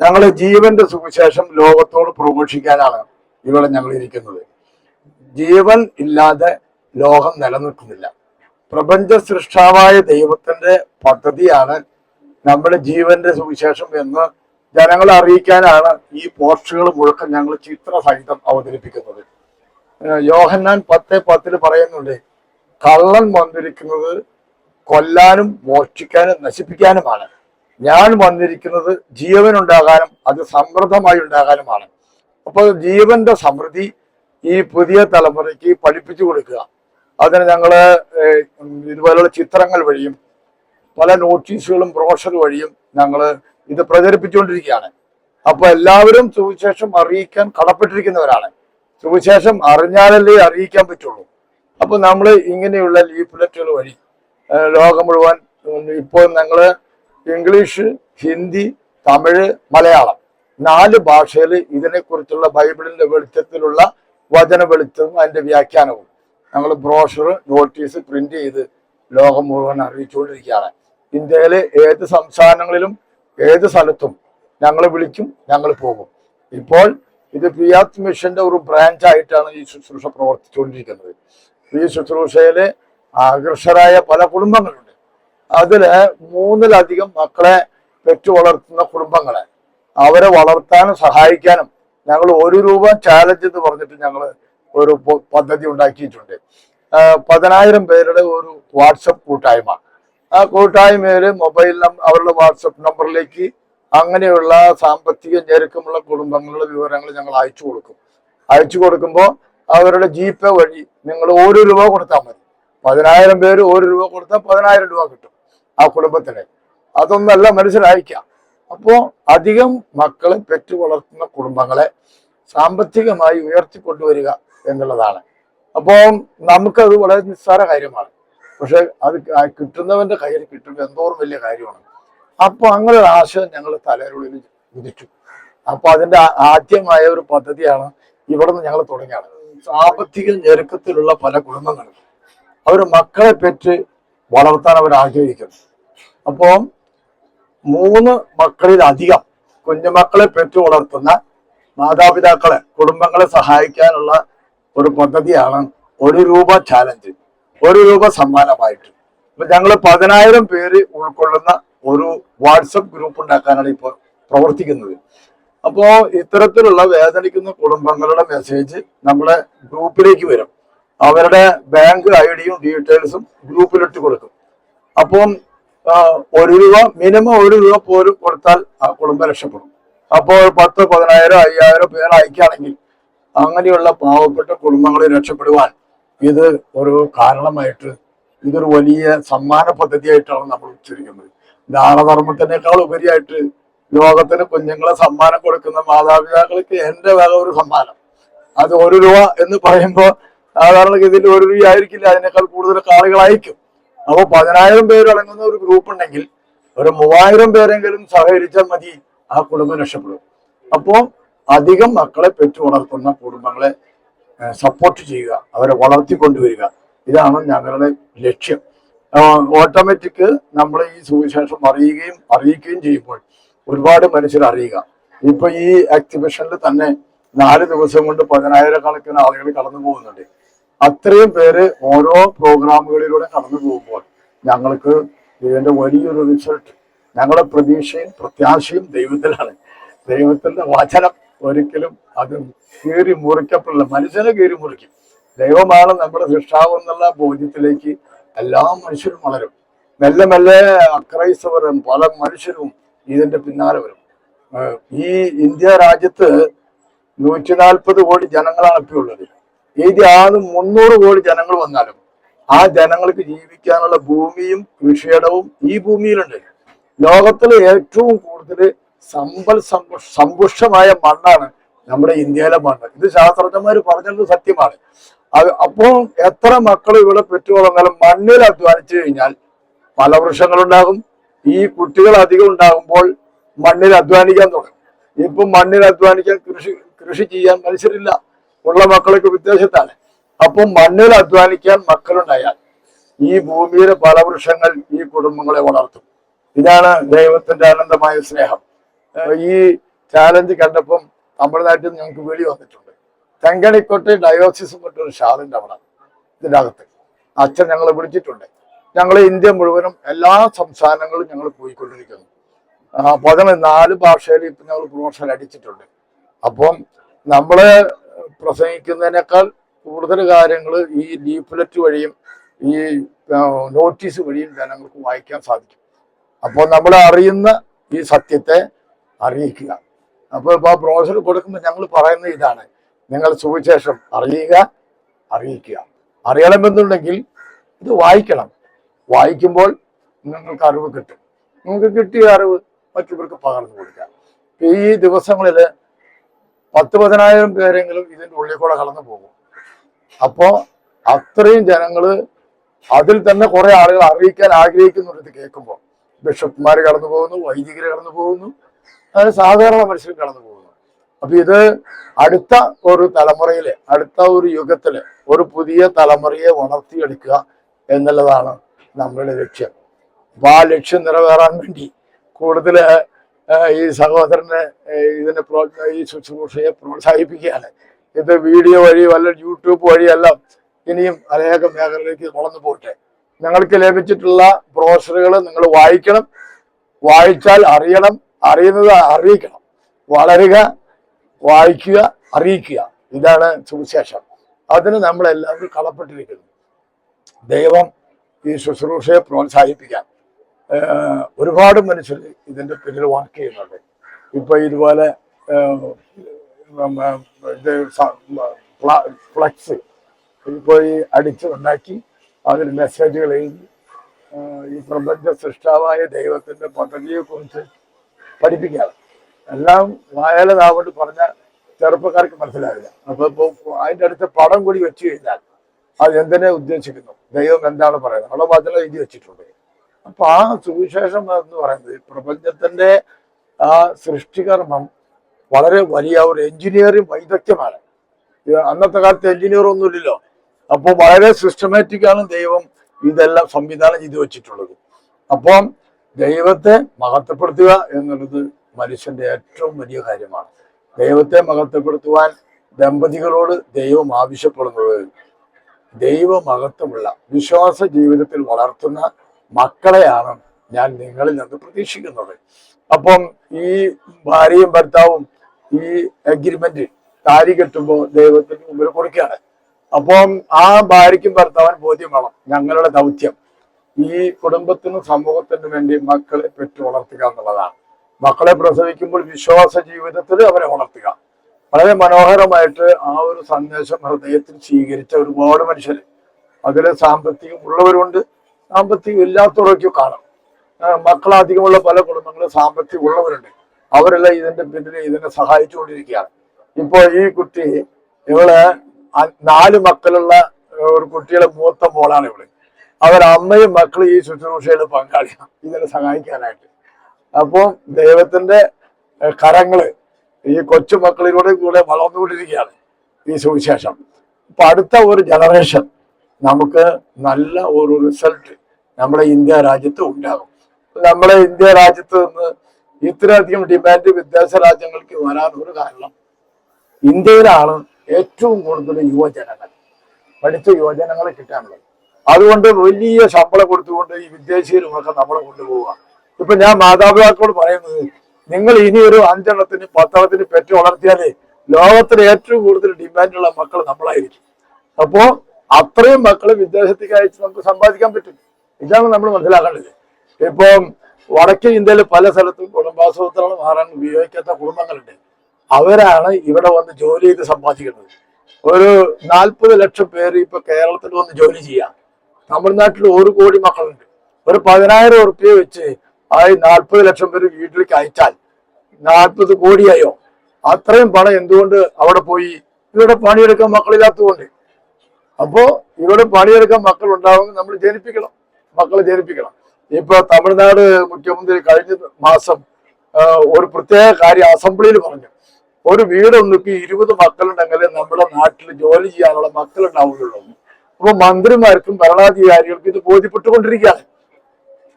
ഞങ്ങൾ ജീവന്റെ സുവിശേഷം ലോകത്തോട് പ്രഘോഷിക്കാനാണ് ഇവിടെ ഞങ്ങൾ ഇരിക്കുന്നത്. ജീവൻ ഇല്ലാതെ ലോകം നിലനിൽക്കുന്നില്ല. പ്രപഞ്ച സൃഷ്ടാവായ ദൈവത്തിന്റെ പദ്ധതിയാണ് നമ്മുടെ ജീവന്റെ സുവിശേഷം എന്ന് ജനങ്ങളെ അറിയിക്കാനാണ് ഈ പോസ്റ്റുകൾ മുഴുക്കം ഞങ്ങൾ ചിത്രസഹിതം അവതരിപ്പിക്കുന്നത്. യോഹന്നാൻ പത്ത് പത്തിൽ പറയുന്നുണ്ട് കള്ളൻ വന്നിരിക്കുന്നത് കൊല്ലാനും മോഷ്ടിക്കാനും നശിപ്പിക്കാനുമാണ്. ഞാൻ വന്നിരിക്കുന്നത് ജീവൻ ഉണ്ടാകാനും അത് സമൃദ്ധമായി ഉണ്ടാകാനുമാണ്. അപ്പോൾ ജീവന്റെ സമൃദ്ധി ഈ പുതിയ തലമുറയ്ക്ക് പഠിപ്പിച്ചു കൊടുക്കുക. അതിന് ഞങ്ങൾ ഇതുപോലെയുള്ള ചിത്രങ്ങൾ വഴിയും പല നോട്ടീസുകളും ബ്രോഷർ വഴിയും ഞങ്ങൾ ഇത് പ്രചരിപ്പിച്ചുകൊണ്ടിരിക്കുകയാണ്. അപ്പൊ എല്ലാവരും സുവിശേഷം അറിയിക്കാൻ കടപ്പെട്ടിരിക്കുന്നവരാണ്. സുവിശേഷം അറിഞ്ഞാലല്ലേ അറിയിക്കാൻ പറ്റുള്ളൂ. അപ്പൊ നമ്മൾ ഇങ്ങനെയുള്ള ലീഫ്ലെറ്റുകൾ വഴി ലോകം മുഴുവൻ ഇപ്പോൾ ഞങ്ങൾ ഇംഗ്ലീഷ് ഹിന്ദി തമിഴ് മലയാളം. നാല് ഭാഷയിൽ ഇതിനെക്കുറിച്ചുള്ള ബൈബിളിന്റെ വെളിച്ചത്തിലുള്ള വചന വെളിച്ചവും അതിന്റെ വ്യാഖ്യാനവും. ഞങ്ങൾ ബ്രോഷർ നോട്ടീസ് പ്രിന്റ് ചെയ്ത് ലോകം മുഴുവൻ അറിയിച്ചുകൊണ്ടിരിക്കുകയാണ്. ഇന്ത്യയിലെ ഏത് സംസ്ഥാനങ്ങളിലും ഏത് സ്ഥലത്തും ഞങ്ങൾ വിളിക്കും ഞങ്ങൾ പോകും. ഇപ്പോൾ ഇത് പിയാത്ത് മിഷന്റെ ഒരു ബ്രാഞ്ച് ആയിട്ടാണ് ഈ ശുശ്രൂഷ പ്രവർത്തിച്ചുകൊണ്ടിരിക്കുന്നത്. ഈ ശുശ്രൂഷയിലെ ആകർഷരായ പല കുടുംബങ്ങളുണ്ട്. അതിൽ മൂന്നിലധികം മക്കളെ പെറ്റു വളർത്തുന്ന കുടുംബങ്ങളെ. അവരെ വളർത്താനും സഹായിക്കാനും ഞങ്ങൾ ഒരു രൂപ ചാലഞ്ച് എന്ന് പറഞ്ഞിട്ട് ഞങ്ങൾ ഒരു പദ്ധതി ഉണ്ടാക്കിയിട്ടുണ്ട്. പതിനായിരം പേരുടെ ഒരു വാട്സപ്പ് കൂട്ടായ്മ. ആ കൂട്ടായ്മയിൽ മൊബൈൽ അവരുടെ വാട്സപ്പ് നമ്പറിലേക്ക് അങ്ങനെയുള്ള സാമ്പത്തിക ഞെരുക്കമുള്ള കുടുംബങ്ങളുടെ വിവരങ്ങൾ ഞങ്ങൾ അയച്ചു കൊടുക്കും. അയച്ചു കൊടുക്കുമ്പോൾ അവരുടെ ജി വഴി നിങ്ങൾ ഒരു രൂപ കൊടുത്താൽ മതി. പതിനായിരം പേര് ഒരു രൂപ കൊടുത്താൽ പതിനായിരം രൂപ കിട്ടും. ആ കുടുംബത്തിന്. അതൊന്നല്ല മനസ്സിലായിക്കാം. അപ്പോ അധികം മക്കളെ പെറ്റു വളർത്തുന്ന കുടുംബങ്ങളെ സാമ്പത്തികമായി ഉയർത്തിക്കൊണ്ടുവരിക എന്നുള്ളതാണ്. അപ്പോൾ നമുക്കത് വളരെ നിസ്സാര കാര്യമാണ്. പക്ഷെ അത് കിട്ടുന്നവന്റെ കയ്യിൽ കിട്ടുമ്പോൾ എന്തോറും വലിയ കാര്യമാണ്. അപ്പൊ അങ്ങനെ ഒരു ആശയം ഞങ്ങൾ തലയിലുള്ളിൽ ഉദിച്ചു അപ്പൊ അതിന്റെ ആദ്യമായ ഒരു പദ്ധതിയാണ് ഇവിടെ നിന്ന് ഞങ്ങൾ തുടങ്ങിയത് സാമ്പത്തിക ഞെരുക്കത്തിലുള്ള പല കുടുംബങ്ങളും. അവർ മക്കളെ പെറ്റ് വളർത്താൻ അവർ ആഗ്രഹിക്കുന്നു. അപ്പോൾ മൂന്ന് മക്കളിൽ അധികം കുഞ്ഞുമക്കളെ പെറ്റു വളർത്തുന്ന മാതാപിതാക്കളെ കുടുംബങ്ങളെ സഹായിക്കാനുള്ള ഒരു പദ്ധതിയാണ് ഒരു രൂപ ചാലഞ്ച് ഒരു രൂപ സമ്മാനമായിട്ട്. അപ്പൊ ഞങ്ങൾ പതിനായിരം പേര് ഉൾക്കൊള്ളുന്ന ഒരു വാട്സപ്പ് ഗ്രൂപ്പ് ഉണ്ടാക്കാനാണ് ഇപ്പോൾ പ്രവർത്തിക്കുന്നത്. അപ്പോ ഇത്തരത്തിലുള്ള വേദനിക്കുന്ന കുടുംബങ്ങളുടെ മെസ്സേജ് നമ്മളെ ഗ്രൂപ്പിലേക്ക് വരും. അവരുടെ ബാങ്ക് ഐ ഡിയും ഡീറ്റെയിൽസും ഗ്രൂപ്പിലിട്ട് കൊടുക്കും. അപ്പം ഒരു രൂപ മിനിമം ഒരു രൂപ പോലും കൊടുത്താൽ ആ കുടുംബം രക്ഷപ്പെടും. അപ്പോൾ പത്ത് പതിനായിരം അയ്യായിരം പേർ അയക്കുകയാണെങ്കിൽ അങ്ങനെയുള്ള പാവപ്പെട്ട കുടുംബങ്ങളെ രക്ഷപ്പെടുവാൻ ഇത് ഒരു കാരണമായിട്ട് ഇതൊരു വലിയ സമ്മാന പദ്ധതിയായിട്ടാണ് നമ്മൾ ഉച്ചരിക്കുന്നത്. ദാനധർമ്മത്തിനേക്കാൾ ഉപരിയായിട്ട് ലോകത്തിന് കുഞ്ഞുങ്ങളെ സമ്മാനം കൊടുക്കുന്ന മാതാപിതാക്കൾക്ക് എന്റെ വക ഒരു സമ്മാനം. അത് ഒരു രൂപ എന്ന് പറയുമ്പോൾ സാധാരണഗതിയിൽ ഒരു ആയിരിക്കില്ല അതിനേക്കാൾ കൂടുതൽ ആളുകളായിരിക്കും അപ്പോൾ പതിനായിരം പേര് അടങ്ങുന്ന ഒരു ഗ്രൂപ്പ് ഉണ്ടെങ്കിൽ ഒരു മൂവായിരം പേരെങ്കിലും സഹകരിച്ചാൽ മതി ആ കുടുംബം രക്ഷപ്പെടും. അപ്പോൾ അധികം മക്കളെ പെറ്റു വളർത്തുന്ന കുടുംബങ്ങളെ സപ്പോർട്ട് ചെയ്യുക അവരെ വളർത്തിക്കൊണ്ടുവരിക. ഇതാണ് ഞങ്ങളുടെ ലക്ഷ്യം. ഓട്ടോമാറ്റിക് നമ്മൾ ഈ സുവിശേഷം അറിയുകയും അറിയിക്കുകയും ചെയ്യുമ്പോൾ ഒരുപാട് മനുഷ്യർ അറിയുക. ഇപ്പൊ ഈ എക്സിബിഷനിൽ തന്നെ നാല് ദിവസം കൊണ്ട് പതിനായിരക്കണക്കിന് ആളുകൾ കടന്നു പോകുന്നുണ്ട് അത്രയും പേര് ഓരോ പ്രോഗ്രാമുകളിലൂടെ കടന്നു പോകുമ്പോൾ ഞങ്ങൾക്ക് ഇതിന്റെ വലിയൊരു റിസൾട്ട് ഞങ്ങളുടെ പ്രതീക്ഷയും പ്രത്യാശയും ദൈവത്തിലാണ്. ദൈവത്തിന്റെ വചനം ഒരിക്കലും അത് കീറി മുറിക്കപ്പെടില്ല. മനുഷ്യനെ കീറി മുറിക്കും. ദൈവമാണ് നമ്മുടെ സൃഷ്ടാവ് എന്നുള്ള ബോധ്യത്തിലേക്ക് എല്ലാ മനുഷ്യരും വളരും. മെല്ലെ മെല്ലെ അക്രൈസ്തവരും പല മനുഷ്യരും ഇതിന്റെ പിന്നാലെ വരും. ഈ ഇന്ത്യ രാജ്യത്ത് നൂറ്റി നാൽപ്പത് കോടി ജനങ്ങളാണ് ഇപ്പോൾ ഉള്ളത് ഇത് ആദ്യം മുന്നൂറ് കോടി ജനങ്ങൾ വന്നാലും ആ ജനങ്ങൾക്ക് ജീവിക്കാനുള്ള ഭൂമിയും കൃഷിയിടവും ഈ ഭൂമിയിലുണ്ട്. ലോകത്തിലെ ഏറ്റവും കൂടുതൽ സമ്പൽ സമ്പു- സമ്പുഷ്ടമായ മണ്ണാണ് നമ്മുടെ ഇന്ത്യയിലെ മണ്ണ്. ഇത് ശാസ്ത്രജ്ഞന്മാർ പറഞ്ഞത് സത്യമാണ്. അപ്പോൾ എത്ര മക്കൾ ഇവിടെ പെറ്റു വളർന്നാലും മണ്ണിൽ അധ്വാനിച്ചു കഴിഞ്ഞാൽ ഫലവൃക്ഷങ്ങളുണ്ടാകും ഈ കുട്ടികൾ അധികം ഉണ്ടാകുമ്പോൾ മണ്ണിൽ അധ്വാനിക്കാൻ തുടങ്ങും. ഇപ്പം മണ്ണിൽ അധ്വാനിക്കാൻ കൃഷി കൃഷി ചെയ്യാൻ മനുഷ്യരില്ല. ഉള്ള മക്കളൊക്കെ വിദേശത്താണ് അപ്പൊ മണ്ണിൽ അധ്വാനിക്കാൻ മക്കളുണ്ടായാൽ ഈ ഭൂമിയിലെ ഫലവൃക്ഷങ്ങൾ ഈ കുടുംബങ്ങളെ വളർത്തും. ഇതാണ് ദൈവത്തിന്റെ അനന്തമായ സ്നേഹം. ഈ ചാലഞ്ച് കണ്ടപ്പം തമിഴ്നാട്ടിൽ നിന്ന് ഞങ്ങൾക്ക് വിളി വന്നിട്ടുണ്ട്. തെങ്കണിക്കോട്ടെ ഡയോസിസ് ഒരു ഷാളിന്റെ അവിടെ ഇതിന്റെ അകത്ത്. അച്ഛൻ ഞങ്ങളെ വിളിച്ചിട്ടുണ്ട്. ഞങ്ങൾ ഇന്ത്യ മുഴുവനും എല്ലാ സംസ്ഥാനങ്ങളും ഞങ്ങൾ പോയിക്കൊണ്ടിരിക്കുന്നു. പതിനാല് നാല് ഭാഷയിൽ ഇപ്പം ഞങ്ങൾ പ്രൊമോഷൻ അടിച്ചിട്ടുണ്ട്. അപ്പം നമ്മൾ പ്രസംഗിക്കുന്നതിനേക്കാൾ കൂടുതൽ കാര്യങ്ങൾ ഈ ലീഫ്ലെറ്റ് വഴിയും ഈ നോട്ടീസ് വഴിയും ജനങ്ങൾക്ക് വായിക്കാൻ സാധിക്കും. അപ്പോൾ നമ്മൾ അറിയുന്ന ഈ സത്യത്തെ അറിയിക്കുക. അപ്പോൾ ഇപ്പോൾ ആ ബ്രോഷർ കൊടുക്കുമ്പോൾ ഞങ്ങൾ പറയുന്ന ഇതാണ്. നിങ്ങൾ സുവിശേഷം അറിയുക അറിയിക്കുക. അറിയണമെന്നുണ്ടെങ്കിൽ ഇത് വായിക്കണം. വായിക്കുമ്പോൾ നിങ്ങൾക്ക് അറിവ് കിട്ടും. നിങ്ങൾക്ക് കിട്ടിയ അറിവ് മറ്റുള്ളവർക്ക് പകർന്നു കൊടുക്കുക ഇപ്പൊ ഈ ദിവസങ്ങളിൽ പത്ത് പതിനായിരം പേരെങ്കിലും ഇതിന്റെ ഉള്ളിൽ കൂടെ കടന്നു പോകും. അപ്പോൾ അത്രയും ജനങ്ങൾ അതിൽ തന്നെ കുറെ ആളുകൾ അറിയിക്കാൻ ആഗ്രഹിക്കുന്നുണ്ട് കേൾക്കുമ്പോൾ ബിഷപ്പ്മാർ കടന്നു പോകുന്നു വൈദികർ കടന്നു പോകുന്നു അതായത് സാധാരണ മനുഷ്യർ കടന്നു പോകുന്നു. അപ്പൊ ഇത് അടുത്ത ഒരു തലമുറയിലെ അടുത്ത ഒരു യുഗത്തിലെ ഒരു പുതിയ തലമുറയെ വളർത്തിയെടുക്കുക എന്നുള്ളതാണ് നമ്മളുടെ ലക്ഷ്യം. അപ്പൊ ആ ലക്ഷ്യം നിറവേറാൻ വേണ്ടി കൂടുതൽ ഈ സഹോദരനെ ഇതിനെ ഈ ശുശ്രൂഷയെ പ്രോത്സാഹിപ്പിക്കുകയാണ്. ഇത് വീഡിയോ വഴി വല്ല യൂട്യൂബ് വഴിയെല്ലാം ഇനിയും അനേക മേഖലയിലേക്ക് വളർന്നു പോട്ടെ ഞങ്ങൾക്ക് ലഭിച്ചിട്ടുള്ള ബ്രോഷറുകൾ നിങ്ങൾ വായിക്കണം. വായിച്ചാൽ അറിയണം. അറിയുന്നത് അറിയിക്കണം. വളരുക വായിക്കുക അറിയിക്കുക. ഇതാണ് സുവിശേഷം. അതിന് നമ്മളെല്ലാവരും കടപ്പെട്ടിരിക്കുന്നു. ദൈവം ഈ ശുശ്രൂഷയെ പ്രോത്സാഹിപ്പിക്കാൻ. ഏഹ് ഒരുപാട് മനുഷ്യർ ഇതിന്റെ പിന്നിൽ വർക്ക് ചെയ്യുന്നുണ്ട്. ഇപ്പൊ ഇതുപോലെ ഫ്ലക്സ് ഇപ്പൊ ഈ അടിച്ച് ഉണ്ടാക്കി അതിൽ മെസ്സേജുകൾ എഴുതി. ഈ പ്രപഞ്ച സൃഷ്ടാവായ ദൈവത്തിന്റെ പദ്ധതിയെ കുറിച്ച് പഠിപ്പിക്കാറ് എല്ലാം വായാല നാവോട് പറഞ്ഞ ചെറുപ്പക്കാർക്ക് മനസ്സിലാവില്ല. അപ്പൊ ഇപ്പൊ അതിന്റെ അടുത്ത് പടം കൂടി വെച്ചു കഴിഞ്ഞാൽ അത് എന്തിനെ ഉദ്ദേശിക്കുന്നു? ദൈവം എന്താണ് പറയുന്നത്? അവിടെ വചനം എഴുതി വെച്ചിട്ടുണ്ട്. അപ്പൊ ആ സുവിശേഷം എന്ന് പറയുന്നത് പ്രപഞ്ചത്തിന്റെ ആ സൃഷ്ടികർമ്മം വളരെ വലിയ ഒരു എഞ്ചിനീയറിംഗ് വൈദഗ്ധ്യമാണ്. അന്നത്തെ കാലത്ത് എഞ്ചിനീയർ ഒന്നുമില്ലല്ലോ. അപ്പോൾ വളരെ സിസ്റ്റമാറ്റിക് ആണ് ദൈവം ഇതെല്ലാം സംവിധാനം ചെയ്തു വെച്ചിട്ടുള്ളത്. അപ്പം ദൈവത്തെ മഹത്വപ്പെടുത്തുക എന്നുള്ളത് മനുഷ്യന്റെ ഏറ്റവും വലിയ കാര്യമാണ്. ദൈവത്തെ മഹത്വപ്പെടുത്തുവാൻ ദമ്പതികളോട് ദൈവം ആവശ്യപ്പെടുന്നത് ദൈവമഹത്വമുള്ള വിശ്വാസ ജീവിതത്തിൽ വളർത്തുന്ന മക്കളെയാണ് ഞാൻ നിങ്ങളിൽ നിന്ന് പ്രതീക്ഷിക്കുന്നത്. അപ്പം ഈ ഭാര്യയും ഭർത്താവും ഈ അഗ്രിമെന്റ് താരി കെട്ടുമ്പോൾ ദൈവത്തിന് മുമ്പിൽ കൊടുക്കുകയാണ്. അപ്പം ആ ഭാര്യയ്ക്കും ഭർത്താവിന് ബോധ്യം വേണം. ഞങ്ങളുടെ ദൗത്യം ഈ കുടുംബത്തിനും സമൂഹത്തിനും വേണ്ടി മക്കളെ പെറ്റു വളർത്തുക എന്നുള്ളതാണ്. മക്കളെ പ്രസവിക്കുമ്പോൾ വിശ്വാസ ജീവിതത്തിൽ അവരെ വളർത്തുക. വളരെ മനോഹരമായിട്ട് ആ ഒരു സന്ദേശം ഹൃദയത്തിൽ സ്വീകരിച്ച ഒരുപാട് മനുഷ്യർ അതിൽ സാമ്പത്തികം ഉള്ളവരുണ്ട്. സാമ്പത്തികം ഇല്ലാത്തവരൊക്കെ കാണാം മക്കളധികമുള്ള പല കുടുംബങ്ങളും സാമ്പത്തികം ഉള്ളവരുണ്ട് അവരെല്ലാം ഇതിന്റെ പിന്നിൽ ഇതിനെ സഹായിച്ചുകൊണ്ടിരിക്കുകയാണ്. ഇപ്പോ ഈ കുട്ടി ഇവൾ നാല് മക്കളുള്ള ഒരു കുട്ടിയുടെ മൂത്ത മോളാണ് ഇവൾ. അവരമ്മയും മക്കളും ഈ ശുശ്രൂഷയിൽ പങ്കാളിയാണ് ഇതിനെ സഹായിക്കാനായിട്ട്. അപ്പോൾ ദൈവത്തിന്റെ കരങ്ങൾ ഈ കൊച്ചുമക്കളിലൂടെ കൂടെ വളർന്നുകൊണ്ടിരിക്കുകയാണ് ഈ സുവിശേഷം. അപ്പൊ അടുത്ത ഒരു ജനറേഷൻ നമുക്ക് നല്ല ഒരു റിസൾട്ട് നമ്മുടെ ഇന്ത്യ രാജ്യത്ത് ഉണ്ടാകും. നമ്മളെ ഇന്ത്യ രാജ്യത്ത് നിന്ന് ഇത്രയധികം ഡിമാൻഡ് വിദേശ രാജ്യങ്ങൾക്ക് വരാൻ ഒരു കാരണം ഇന്ത്യയിലാണ് ഏറ്റവും കൂടുതൽ യുവജനങ്ങൾ പഠിച്ച യുവജനങ്ങളെ കിട്ടാനുള്ളത്. അതുകൊണ്ട് വലിയ ശമ്പളം കൊടുത്തുകൊണ്ട് ഈ വിദേശീയരുമൊക്കെ നമ്മളെ കൊണ്ടുപോവുക. ഇപ്പൊ ഞാൻ മാതാപിതാക്കളോട് പറയുന്നത് നിങ്ങൾ ഇനി ഒരു അഞ്ചെണ്ണത്തിന് പത്തെണ്ണത്തിന് പെറ്റ് വളർത്തിയാലേ ലോകത്തിലെ ഏറ്റവും കൂടുതൽ ഡിമാൻഡുള്ള മക്കൾ നമ്മളായിരിക്കും. അപ്പോ അത്രയും മക്കളെ വിദേശത്തേക്ക് അയച്ച് നമുക്ക് സമ്പാദിക്കാൻ പറ്റും. ഇതാണ് നമ്മൾ മനസ്സിലാക്കേണ്ടത്. ഇപ്പം വടക്കേ ഇന്ത്യയിൽ പല സ്ഥലത്തും കുടുംബാസൂത്രണം മാറാൻ ഉപയോഗിക്കാത്ത കുടുംബങ്ങളുണ്ട്. അവരാണ് ഇവിടെ വന്ന് ജോലി ചെയ്ത് സമ്പാദിക്കുന്നത്. ഒരു നാൽപ്പത് ലക്ഷം പേര് ഇപ്പൊ കേരളത്തിൽ വന്ന് ജോലി ചെയ്യാം. തമിഴ്നാട്ടിൽ ഒരു കോടി മക്കളുണ്ട്. ഒരു പതിനായിരം ഉറുപ്പ്യ വെച്ച് ആ നാൽപ്പത് ലക്ഷം പേര് വീട്ടിലേക്ക് അയച്ചാൽ നാൽപ്പത് കോടിയായോ? അത്രയും പണം എന്തുകൊണ്ട് അവിടെ പോയി? ഇവിടെ പണിയെടുക്കാൻ മക്കളില്ലാത്തതുകൊണ്ട്. അപ്പോ ഇവിടെ പണിയെടുക്കാൻ മക്കൾ ഉണ്ടാവുമെങ്കിൽ നമ്മൾ ജനിപ്പിക്കണം. മക്കളെ ജനിപ്പിക്കണം. ഇപ്പൊ തമിഴ്നാട് മുഖ്യമന്ത്രി കഴിഞ്ഞ മാസം ഒരു പ്രത്യേക കാര്യം അസംബ്ലിയിൽ പറഞ്ഞു. ഒരു വീടൊന്നിപ്പി ഇരുപത് മക്കളുണ്ടെങ്കിൽ നമ്മുടെ നാട്ടിൽ ജോലി ചെയ്യാനുള്ള മക്കളുണ്ടാവുകയുള്ളൂ. അപ്പൊ മന്ത്രിമാർക്കും ഭരണാധികാരികൾക്കും ഇത് ബോധ്യപ്പെട്ടുകൊണ്ടിരിക്കുകയാണ്.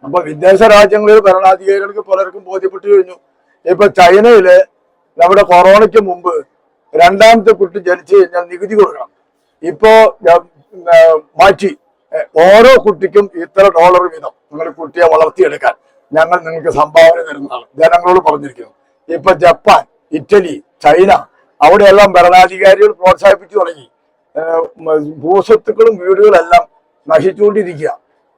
അപ്പൊ വിദേശ രാജ്യങ്ങളിൽ ഭരണാധികാരികൾക്ക് പലർക്കും ബോധ്യപ്പെട്ടു കഴിഞ്ഞു. ഇപ്പൊ ചൈനയിൽ നമ്മുടെ കൊറോണയ്ക്ക് മുമ്പ് രണ്ടാമത്തെ കുട്ടി ജനിച്ചു കഴിഞ്ഞാൽ നികുതി കൊടുക്കണം. ഇപ്പോ മാറ്റി. ഓരോ കുട്ടിക്കും ഇത്ര ഡോളർ വീതം നിങ്ങൾ കുട്ടിയെ വളർത്തിയെടുക്കാൻ ഞങ്ങൾ നിങ്ങൾക്ക് സംഭാവന തരുന്നതാണ്. ജനങ്ങളോട് പറഞ്ഞിരിക്കുന്നു. ഇപ്പൊ ജപ്പാൻ ഇറ്റലി ചൈന അവിടെയെല്ലാം ഭരണാധികാരികൾ പ്രോത്സാഹിപ്പിച്ചു തുടങ്ങി. ഭൂസ്വത്തുക്കളും വീടുകളെല്ലാം നശിച്ചുകൊണ്ടിരിക്കുക.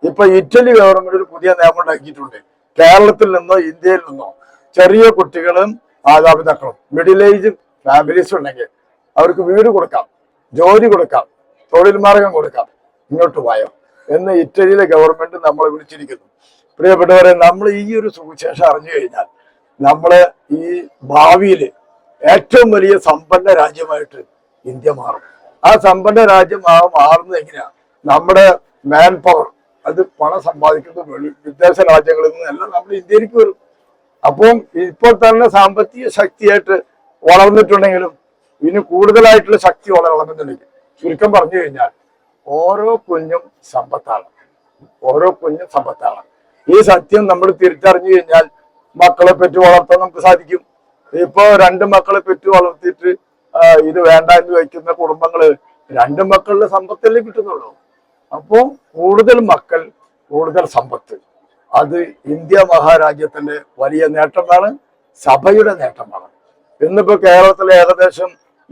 ഇപ്പൊ ഇറ്റലി ഗവൺമെന്റ് ഒരു പുതിയ നിയമം ഉണ്ടാക്കിയിട്ടുണ്ട്. കേരളത്തിൽ നിന്നോ ഇന്ത്യയിൽ നിന്നോ ചെറിയ കുട്ടികളും മാതാപിതാക്കളും മിഡിൽ ഏജ് ഫാമിലീസ് ഉണ്ടെങ്കിൽ അവർക്ക് വീട് കൊടുക്കാം. ജോലി കൊടുക്കാം തൊഴിൽ മാർഗം കൊടുക്കാം ഇങ്ങോട്ട് പോയോ എന്ന് ഇറ്റലിയിലെ ഗവൺമെന്റ് നമ്മളെ വിളിച്ചിരിക്കുന്നു. പ്രിയപ്പെട്ടവരെ നമ്മൾ ഈ ഒരു സുവിശേഷം അറിഞ്ഞു കഴിഞ്ഞാൽ നമ്മൾ ഈ ഭാവിയിൽ ഏറ്റവും വലിയ സമ്പന്ന രാജ്യമായിട്ട് ഇന്ത്യ മാറും. ആ സമ്പന്ന രാജ്യം മാറുന്നത് എങ്ങനെയാ? നമ്മുടെ മാൻ പവർ അത് പണം സമ്പാദിക്കുന്നത് വിദേശ രാജ്യങ്ങളിൽ നിന്നെല്ലാം നമ്മൾ ഇന്ത്യയിലേക്ക് വരും. അപ്പം ഇപ്പോൾ തന്നെ സാമ്പത്തിക ശക്തിയായിട്ട് വളർന്നിട്ടുണ്ടെങ്കിലും ഇനി കൂടുതലായിട്ടുള്ള ശക്തി വളരണമെന്നുണ്ടെങ്കിൽ ചുരുക്കം പറഞ്ഞു കഴിഞ്ഞാൽ ഓരോ കുഞ്ഞും സമ്പത്താണ് ഓരോ കുഞ്ഞും സമ്പത്താണ് ഈ സത്യം നമ്മൾ തിരിച്ചറിഞ്ഞു കഴിഞ്ഞാൽ മക്കളെ പെറ്റു വളർത്താൻ നമുക്ക് സാധിക്കും. ഇപ്പോ രണ്ട് മക്കളെ പെറ്റു വളർത്തിയിട്ട് ഇത് വേണ്ട എന്ന് വയ്ക്കുന്ന കുടുംബങ്ങൾ രണ്ട് മക്കളുടെ സമ്പത്തല്ലേ കിട്ടുന്നുള്ളൂ. അപ്പോ കൂടുതൽ മക്കൾ കൂടുതൽ സമ്പത്ത്. അത് ഇന്ത്യ മഹാരാജ്യത്തിന്റെ വലിയ നേട്ടമാണ് സഭയുടെ നേട്ടമാണ്. ഇന്നിപ്പോ കേരളത്തിലെ ഏകദേശം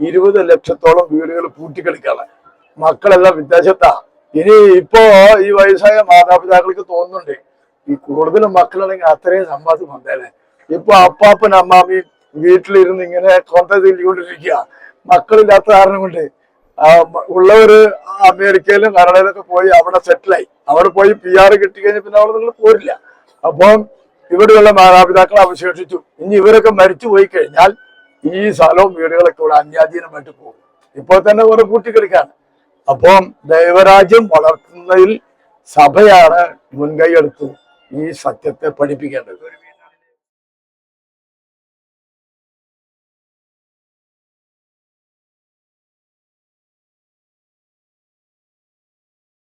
ഇരുപത് ലക്ഷത്തോളം വീടുകൾ പൂട്ടിക്കളിക്കാണ് മക്കളെല്ലാം വിദേശത്താ. ഇനി ഇപ്പോ ഈ വയസ്സായ മാതാപിതാക്കൾക്ക് തോന്നുന്നുണ്ട്. ഈ കൂടുതലും മക്കളാണെങ്കിൽ അത്രയും സമ്പാദ്യം വന്നേനെ ഇപ്പൊ അപ്പാപ്പൻ അമ്മാമ്മയും വീട്ടിലിരുന്ന് ഇങ്ങനെ കൊന്ത തില്ലിക്കൊണ്ടിരിക്കുക മക്കളില്ലാത്ത കാരണം കൊണ്ട് ഉള്ളവര് അമേരിക്കയിലും കനഡയിലൊക്കെ പോയി അവിടെ സെറ്റിലായി. അവിടെ പോയി പി ആർ കിട്ടിക്കഴിഞ്ഞാൽ പിന്നെ അവിടെ നിങ്ങൾ പോരില്ല. അപ്പം ഇവിടെയുള്ള മാതാപിതാക്കൾ അവശേഷിച്ചു. ഇനി ഇവരൊക്കെ മരിച്ചു പോയി കഴിഞ്ഞാൽ ഈ സ്ഥലവും വീടുകളൊക്കെ ഇവിടെ അന്യാധീനമായിട്ട് പോകും. ഇപ്പോൾ തന്നെ കുറെ കൂട്ടിക്കിടക്കാണ്. അപ്പം ദൈവരാജ്യം വളർത്തുന്നതിൽ സഭയാണ് മുൻകൈ എടുത്ത് ഈ സത്യത്തെ പഠിപ്പിക്കേണ്ടത്.